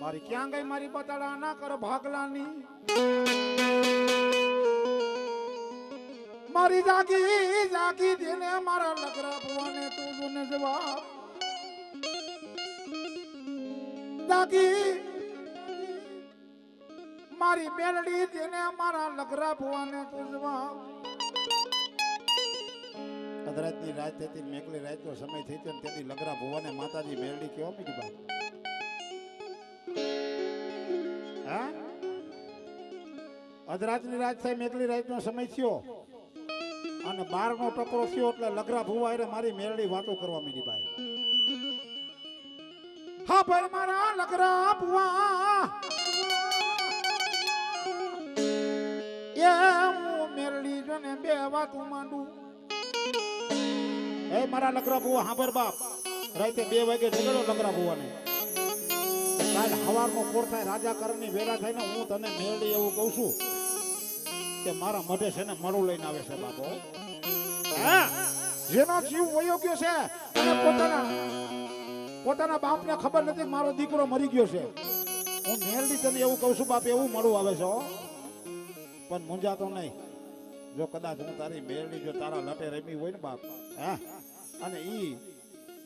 મારી ક્યાં ગઈ મારી બતાડા? ના કર ભાગલાની. મારી જાગી જાગી દેને મારા લગરા ભવાને તું જોને જવાબ. જાગી. મારી બેલડી દેને મારા લગરા ભવાને તું જવાબ કદરાતની રાત થતી મેકલી રાતનો સમય થઈ ગયો તેથી લગરા ભુવાને માતાજી મેરડી કેવા મીઠી બા હા? અધરાતની રાત થઈ મેકલી રાતનો સમય થયો. અને બારનો ટકરો થયો એટલે લગરા ભુવા એટલે મારી મેરડી વાતો કરવા મીઠી ભાઈ હા, ભાઈ, મારા લગરા ભુવા. એ હું મેરડી જોને બે વાતું માંડું. એ મારા લકરા બુવા, હાંભર બાપ. રાતે બે વાગે જગડો લકરા બુવાને. કાલ હવારમાં કોર થાય રાજા કરણની વેરા થાય ને હું તને મેળડી એવું કહું છું કે મારા મઢે છે ને મળું લઈને આવે છે બાપો. હા? જેનો જીવ વયો છે અને પોતાના પોતાના બાપને ખબર નથી મારો દીકરો મરી ગયો છે. હું મેળડી તને એવું કહું છું બાપ, એવું મળું આવે છે પણ મુંજાતો નહીં. જો કદાચ હું તારી બેરડી જો તારા લટે રમી હોય ને બાપ, હા? અને ઈ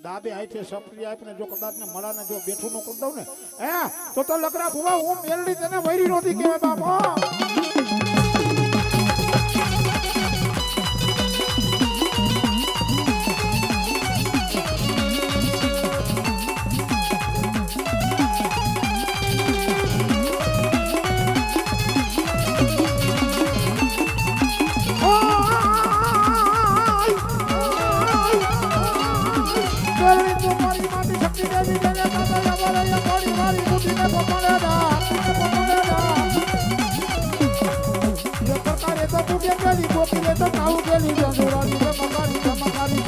દાબે આઈથે સપરી આપને જો કદાચ ને મળાને જો બેઠું નો કરી દઉં ને, હે? તો તો લકડા ભુવા હું મેળડી તને વૈરી નહોતી કહેવાય બાપ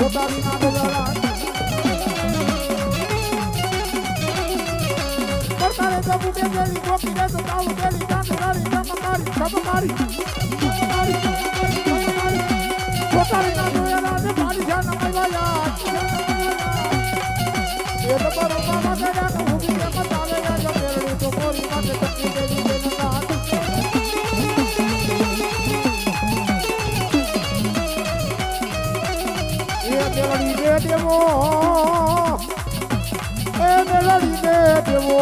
પોતાની ના બોલાવા કરતા રે તો મુકે દેલી ગોપી રે તો તાવ દેલી કામ કરી તમ મારી તમ મારી એ મેલડી દે દેવો એ મેલડી દે દેવો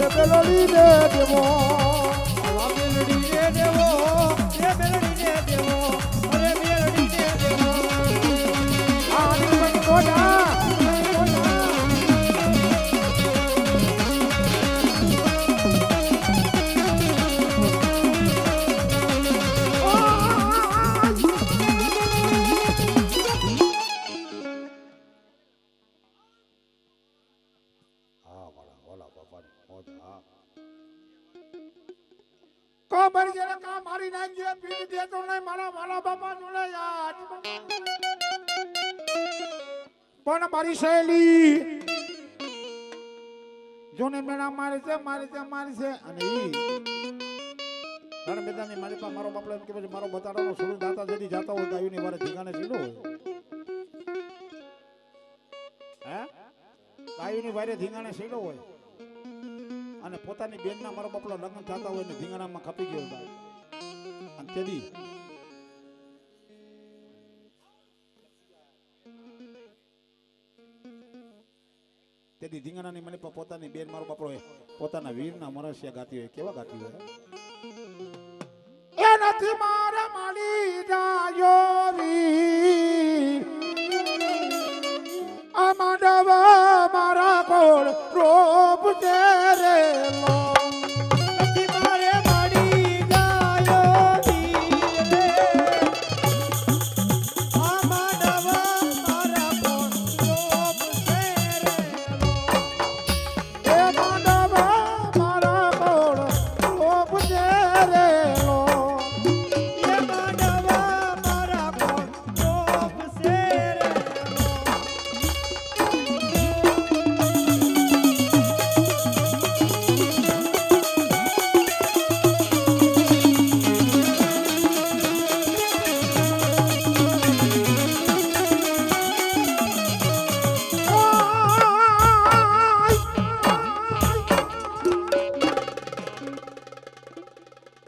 એ મેલડી દે દેવો. કો મરી ગયેલા કા મારી નાખજે પીડી દે તો નહીં, મારા વાલા બાપા જોડે યાર પણ મારી શૈલી જોને મેળા મારે છે મારે છે મારે છે, અને ઈ. બધાની મારી પાસે મારો બાપડો એમ કે મારો બતાડવાનો સુરત દાતા જતી જાતા હોય, ગાયુની વારે ઠીકાને સીધો હોય. હે? ગાયુની વારે ધીંગાણે સીડો હોય. અને પોતાની બેનના મારો બાપલો લગ્ન થતા હોય ને ધીંગણામાં ખપી ગયો ભાઈ. અને તેદી તેથી ધીંગણાની મને પોતાની બેન મારો બાપડો પોતાના વીરના મરસ્યા ગાતી હોય. કેવા ગાતી હોય? એ નથી મારા માલી જાયો વીર અમાડવા મારા કોળ રોપ છે